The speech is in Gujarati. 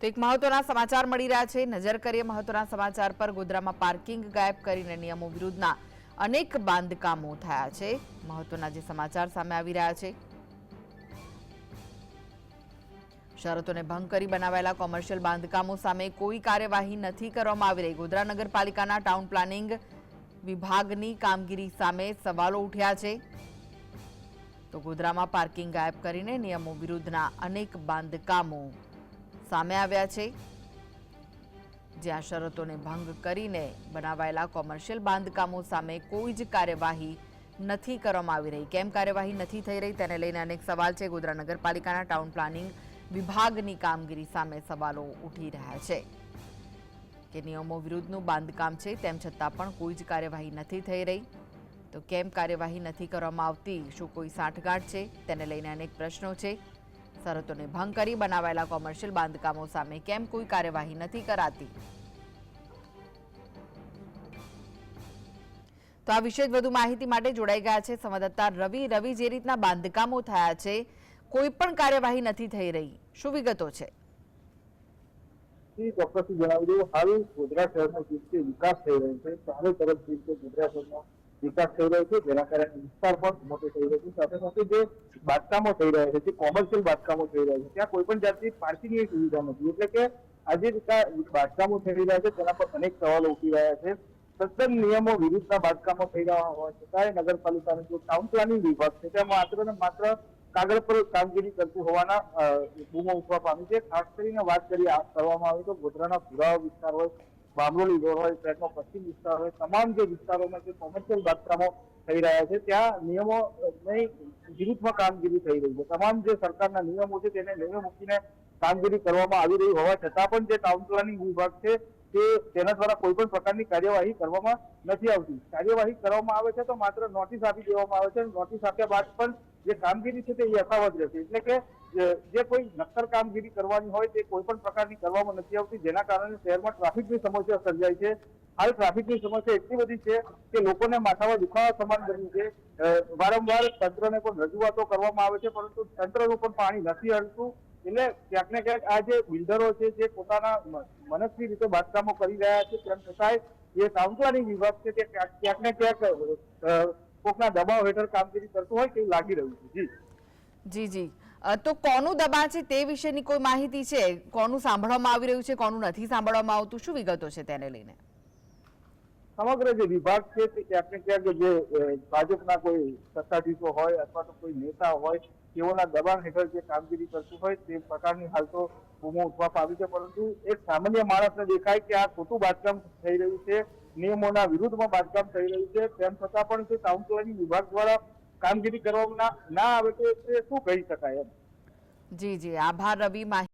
તો એક મહત્વના સમાચાર મળી રહ્યા છે. નજર કરીએ મહત્વના સમાચાર પર ગોધરામાં પાર્કિંગ ગાયબ કરીને નિયમો વિરુદ્ધના અનેક બાંધકામો થયા છે. મહત્વના જે સમાચાર સામે આવી રહ્યા છે. શરતોને ભંગ કરી બનાવાયેલા કોમર્શિયલ બાંધકામો સામે કોઈ કાર્યવાહી નથી કરવામાં આવી રહી. ગોધરા નગરપાલિકાના ટાઉન પ્લાનિંગ વિભાગની કામગીરી સામે સવાલો ઉઠ્યા છે. તો ગોધરામાં પાર્કિંગ ગાયબ કરીને નિયમો વિરુદ્ધના અનેક બાંધકામો સામે આવ્યા છે. જ્યાં શરતોને ભંગ કરીને બનાવાયેલા કોમર્શિયલ બાંધકામો સામે કોઈ જ કાર્યવાહી નથી કરવામાં આવી રહી. કેમ કાર્યવાહી નથી થઈ રહી તેને લઈને અનેક સવાલ છે. ગોધરા નગરપાલિકાના ટાઉન પ્લાનિંગ વિભાગની કામગીરી સામે સવાલો ઉઠી રહ્યા છે. કે નિયમો વિરુદ્ધનું બાંધકામ છે તેમ છતાં પણ કોઈ જ કાર્યવાહી નથી થઈ રહી. તો કેમ કાર્યવાહી નથી કરવામાં આવતી? શું કોઈ સાંઠગાંઠ છે? તેને લઈને અનેક પ્રશ્નો છે. શરતોને ભંગ કરી બનાવાયેલા કોમર્શિયલ બાંધકામો સામે કેમ કોઈ કાર્યવાહી નથી કરાતી? તો આ વિશે વધુ માહિતી માટે જોડાઈ ગયા છે સંવાદદાતા રવિ. રવિ, જે રીતના બાંધકામો થયા છે, કોઈ પણ કાર્યવાહી નથી થઈ રહી. શું વિગતો છે? વિકાસ થઈ રહ્યો છે, જેના કારણે વિસ્તાર પણ મોટો થઈ રહ્યો છે. સાથે સાથે જે બાંધકામો થઈ રહ્યા છે, જે કોમર્શિયલ બાંધકામો થઈ રહ્યા છે. ત્યાં કોઈ પણ જાતની પાર્કિંગની સુવિધા નથી. એટલે કે આજે બાંધકામો થઈ રહ્યા છે, તેના પર અનેક સવાલો ઉઠી રહ્યા છે. સતત નિયમો વિરુદ્ધના બાંધકામો થઈ રહ્યા હોવા છતાંય નગરપાલિકાનો જે ટાઉન પ્લાનિંગ વિભાગ છે, ત્યાં માત્ર ને માત્ર કાગળ પર કામગીરી કરતું હોવાના બૂમો ઉઠવા પામી છે. ખાસ કરીને વાત કરી કરવામાં આવે તો ગોધરાના પુરાવા વિસ્તાર હોય, બામરોલી રોડ હોય શહેરનો પશ્ચિમ વિસ્તાર હોય, તમામ જે વિસ્તારોમાં જે કોમર્શિયલ બાંધકામો થઈ રહ્યા છે, ત્યાં નિયમો ની વિરુદ્ધમાં કામગીરી થઈ રહી છે. તમામ જે સરકારના નિયમો છે તેને નિયમો મૂકીને કામગીરી કરવામાં આવી રહી હોવા છતાં પણ જે ટાઉન પ્લાનિંગ વિભાગ છે તે તેના દ્વારા કોઈ પણ પ્રકારની કાર્યવાહી કરવામાં નથી આવતી. કાર્યવાહી કરવામાં આવે છે તો માત્ર નોટિસ આપી દેવામાં આવે છે. નોટિસ આપ્યા બાદ પણ જે કામગીરી છે તે યથાવત રહેશે. એટલે કે જે- કોઈ નક્કર કામગીરી કરવાની હોય તે કોઈ પણ પ્રકારની કરવામાં નથી આવતી. જેના કારણે શહેરમાં ટ્રાફિકની સમસ્યા સર્જાય છે. હાલ ટ્રાફિકની સમસ્યા એટલી બધી છે કે લોકોને માથામાં દુખાવા સમાન બન્યું છે. વારંવાર તંત્રને પણ રજૂઆતો કરવામાં આવે છે, પરંતુ તંત્રનું પણ પાણી નથી હલતું. એટલે ક્યાંક ને ક્યાંક આ જે બિલ્ડરો છે, જે પોતાના મનસ્વી રીતે બાંધકામો કરી રહ્યા છે, તેમ છતાંય જે ટાઉન વિભાગ છે તે ક્યાંક ને ક્યાંક કોકના દબાવ હેઠળ કામગીરી કરતું હોય તેવું લાગી રહ્યું છે. જી. જી જી. તો કોનું દબાણ છે તે વિશેની કોઈ માહિતી છે? કોનું સાંભળવામાં આવી રહ્યું છે, કોનું નથી સાંભળવામાં આવતું? શું વિગતો છે તેને લઈને? સમગ્ર જે વિભાગ છે તે ક્યાંક ને ક્યાંક જે ભાજપના કોઈ સત્તાધીશો હોય અથવા તો કોઈ નેતા હોય, તેઓના દબાણ હેઠળ જે કામગીરી કરતું હોય તે પ્રકારની હાલ તો બૂમો ઉઠવા પામી છે. પરંતુ એક સામાન્ય માણસને દેખાય કે આ ખોટું બાંધકામ થઈ રહ્યું છે, નિયમોના વિરુદ્ધમાં બાંધકામ થઈ રહ્યું છે. તેમ છતાં પણ તે ટાઉન પ્લાનિંગ વિભાગ દ્વારા કામગીરી કરવામાં ના આવે તે શું કહી શકાય એમ? જી જી. આભાર, રવિ માહિતી